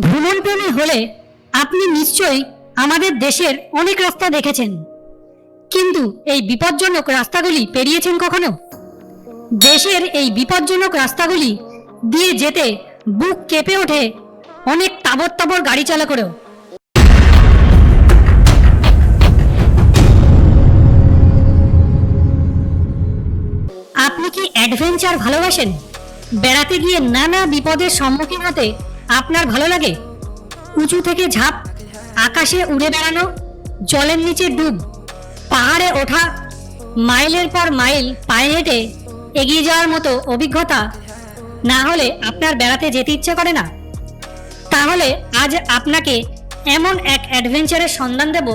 ভ্রমণপ্রেমী হলে আপনি নিশ্চয়ই আমাদের দেশের অনেক রাস্তা দেখেছেন। কিন্তু এই বিপজ্জনক রাস্তাগুলি পেরিয়েছেন কখনো? দেশের এই বিপজ্জনক রাস্তাগুলি দিয়ে যেতে বুক কেঁপে ওঠে অনেক তাবর তাবর গাড়ি চালা করেও আপনি কি অ্যাডভেঞ্চার ভালোবাসেন? বেড়াতে গিয়ে নানা বিপদের সম্মুখীন হতে আপনার ভালো লাগে? উঁচু থেকে ঝাঁপ, আকাশে উড়ে বেড়ানো, জলের নিচে ডুব, পাহাড়ে ওঠা, মাইলের পর মাইল পায়ে হেঁটে এগিয়ে যাওয়ার মতো অভিজ্ঞতা না হলে আপনার বেড়াতে যেতে ইচ্ছে করে না। তাহলে আজ আপনাকে এমন এক অ্যাডভেঞ্চারের সন্ধান দেব,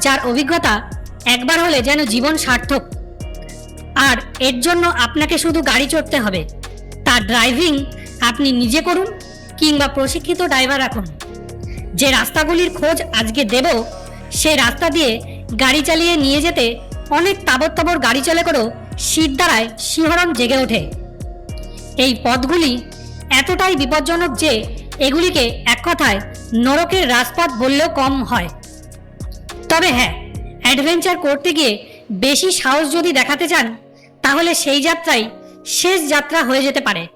যার অভিজ্ঞতা একবার হলে যেন জীবন সার্থক। আর এর জন্য আপনাকে শুধু গাড়ি চড়তে হবে। তার ড্রাইভিং আপনি নিজে করুন কিংবা প্রশিক্ষিত ড্রাইভার রাখুন যে রাস্তাগুলির খোঁজ আজকে দেব সেই রাস্তা দিয়ে গাড়ি চালিয়ে নিয়ে যেতে অনেক তাবর তাবর গাড়ি চলে করেও শীত দ্বারায় শিহরণ জেগে ওঠে। এই পথগুলি এতটাই বিপজ্জনক যে এগুলিকে এক কথায় নরকের রাজপথ বললেও কম হয়। তবে হ্যাঁ অ্যাডভেঞ্চার করতে গিয়ে বেশি সাহস যদি দেখাতে চান, তাহলে সেই যাত্রাই শেষ যাত্রা হয়ে যেতে পারে।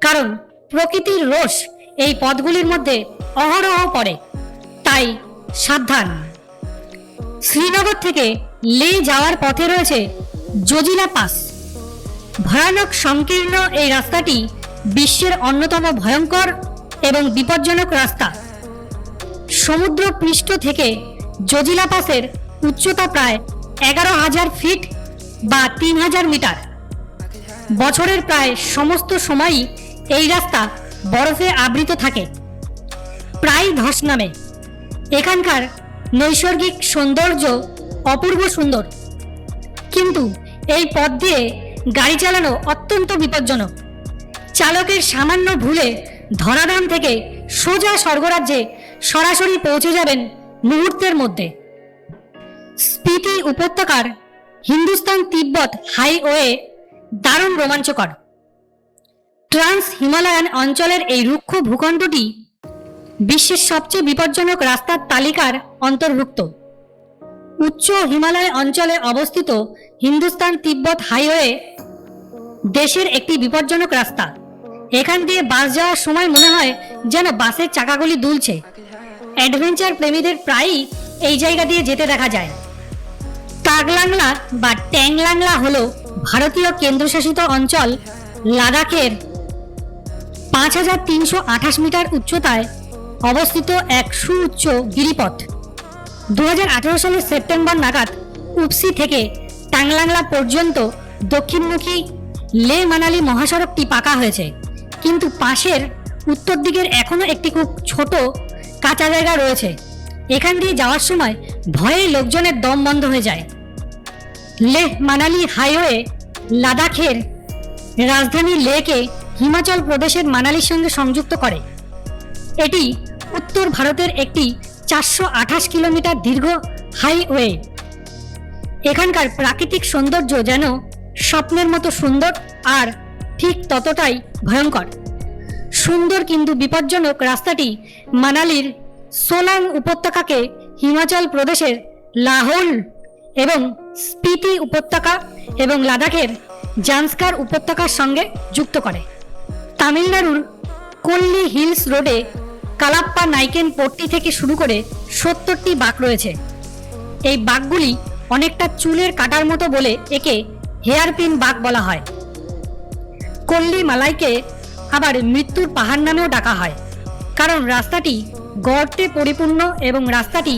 কারণ প্রকৃতির রোষ এই পথগুলির মধ্যে অহরহ পড়ে। তাই সাবধান। শ্রীনগর থেকে লে যাওয়ার পথে রয়েছে জজিলা পাস। ভয়ানক সংকীর্ণ এই রাস্তাটি বিশ্বের অন্যতম ভয়ঙ্কর এবং বিপজ্জনক রাস্তা। সমুদ্র পৃষ্ঠ থেকে জজিলা পাসের উচ্চতা প্রায় এগারো হাজার ফিট বা তিন হাজার মিটার। বছরের প্রায় সমস্ত সময়ই এই রাস্তা বরফে আবৃত থাকে। প্রায় ধস নামে। এখানকার নৈসর্গিক সৌন্দর্য অপূর্ব সুন্দর। কিন্তু এই পথ দিয়ে গাড়ি চালানো অত্যন্ত বিপজ্জনক। চালকের সামান্য ভুলে ধরাধাম থেকে সোজা স্বর্গরাজ্যে সরাসরি পৌঁছে যাবেন মুহূর্তের মধ্যে। স্পিতি উপত্যকার হিন্দুস্তান তিব্বত হাইওয়ে দারুণ রোমাঞ্চকর। ট্রান্স হিমালয়ান অঞ্চলের এই রুক্ষ ভূখণ্ডটি বিশ্বের সবচেয়ে বিপজ্জনক রাস্তার তালিকার অন্তর্ভুক্ত। উচ্চ হিমালয় অঞ্চলে অবস্থিত হিন্দুস্তান তিব্বত হাইওয়ে দেশের একটি বিপজ্জনক রাস্তা। এখান দিয়ে বাস যাওয়ার সময় মনে হয় যেন বাসের চাকাগুলি দুলছে। অ্যাডভেঞ্চার প্রেমীদের প্রায়ই এই জায়গা দিয়ে যেতে দেখা যায়। তাগলাংলা বা ট্যাংলাংলা হল ভারতীয় কেন্দ্রশাসিত অঞ্চল লাদাখের পাঁচ হাজার তিনশো আঠাশ মিটার উচ্চতায় অবস্থিত এক সুউচ্চ গিরিপথ। দু হাজার আঠেরো সালের সেপ্টেম্বর নাগাদ উপসি থেকে টাংলাংলা পর্যন্ত দক্ষিণমুখী লে মানালি মহাসড়কটি পাকা হয়েছে। কিন্তু পাশের উত্তর দিকের এখনও একটি খুব ছোট কাঁচা জায়গা রয়েছে। এখান দিয়ে যাওয়ার সময় ভয়ে লোকজনের দম বন্ধ হয়ে যায়। লেহ মানালি হাইওয়ে লাদাখের রাজধানী লেকে হিমাচল প্রদেশের মানালির সঙ্গে সংযুক্ত করে। এটি উত্তর ভারতের একটি চারশো আঠাশ কিলোমিটার দীর্ঘ হাইওয়ে। এখানকার প্রাকৃতিক সৌন্দর্য যেন স্বপ্নের মতো সুন্দর আর ঠিক ততটাই ভয়ঙ্কর। সুন্দর কিন্তু বিপজ্জনক রাস্তাটি মানালির সোলাং উপত্যকাকে হিমাচল প্রদেশের লাহোল এবং স্পিতি উপত্যকা এবং লাদাখের জান্সকার উপত্যকার সঙ্গে যুক্ত করে। তামিলনাড়ুর কল্লি হিলস রোডে কালাপ্পা নাইকেন পট্টি থেকে শুরু করে সত্তরটি বাঁক রয়েছে। এই বাঁকগুলি অনেকটা চুলের কাটার মতো বলে একে হেয়ারপিন বাঁক বলা হয়। কল্লি মালাইকে আবার মৃত্যুর পাহাড় নামেও ডাকা হয়, কারণ রাস্তাটি গর্তে পরিপূর্ণ এবং রাস্তাটি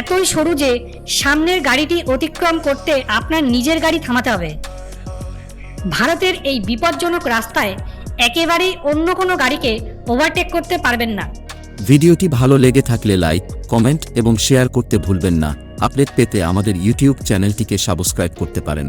এতই সরু যে সামনের গাড়িটি অতিক্রম করতে আপনার নিজের গাড়ি থামাতে হবে। ভারতের এই বিপজ্জনক রাস্তায় একেবারেই অন্য কোনো গাড়িকে ওভারটেক করতে পারবেন না। ভিডিওটি ভালো লেগে থাকলে লাইক, কমেন্ট এবং শেয়ার করতে ভুলবেন না। আপডেট পেতে আমাদের ইউটিউব চ্যানেলটিকে সাবস্ক্রাইব করতে পারেন।